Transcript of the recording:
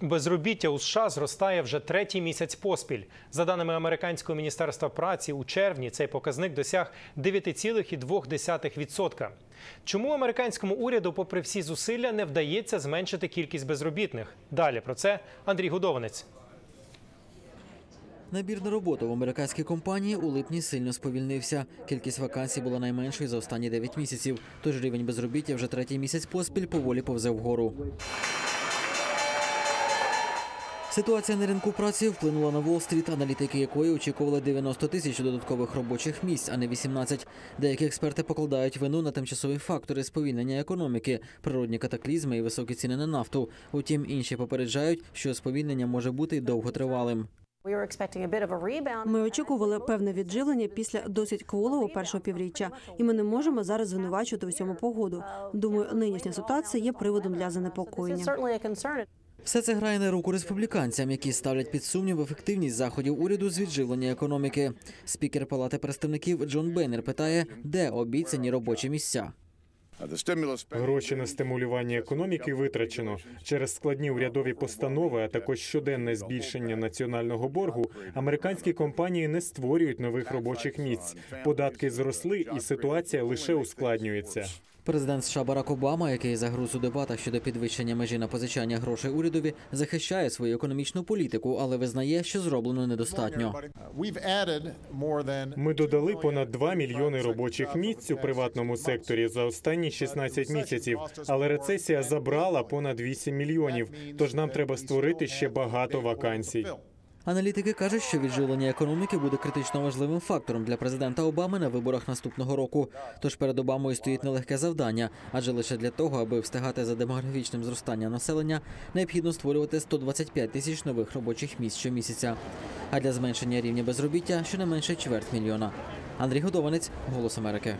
Безробіття у США зростає вже третій місяць поспіль. За даними американського міністерства праці, у червні цей показник досяг 9,2%. Чому американському уряду, попри всі зусилля, не вдається зменшити кількість безробітних? Далі про це Андрій Гудованець. Набір на роботу в американській компанії у липні сильно сповільнився. Кількість вакансій була найменшою за останні 9 місяців. Тож рівень безробіття вже третій місяць поспіль поволі повзе вгору. Ситуація на ринку праці вплинула на Уолл-стріт, аналітики якої очікували 90 тисяч додаткових робочих місць, а не 18. Деякі експерти покладають вину на тимчасові фактори сповільнення економіки, природні катаклізми і високі ціни на нафту. Утім, інші попереджають, що сповільнення може бути й довготривалим. Ми очікували певне відживлення після досить кволого першого півріччя, і ми не можемо зараз звинувачувати у цьому погоду. Думаю, нинішня ситуація є приводом для занепокоєння. Все це грає на руку республіканцям, які ставлять під сумнів ефективність заходів уряду з відживлення економіки. Спікер Палати представників Джон Бейнер питає, де обіцяні робочі місця. Гроші на стимулювання економіки витрачено через складні урядові постанови, а також щоденне збільшення національного боргу. Американські компанії не створюють нових робочих місць. Податки зросли, і ситуація лише ускладнюється. Президент США Барак Обама, який загруз у дебатах щодо підвищення межі на позичання грошей урядові, захищає свою економічну політику, але визнає, що зроблено недостатньо. Ми додали понад 2 мільйони робочих місць у приватному секторі за останні 16 місяців, але рецесія забрала понад 8 мільйонів. Тож нам треба створити ще багато вакансій. Аналітики кажуть, що відживлення економіки буде критично важливим фактором для президента Обами на виборах наступного року. Тож перед Обамою стоїть нелегке завдання, адже лише для того, аби встигати за демографічним зростанням населення, необхідно створювати 125 тисяч нових робочих місць щомісяця. А для зменшення рівня безробіття щонайменше чверть мільйона. Андрій Годованець, Голос Америки.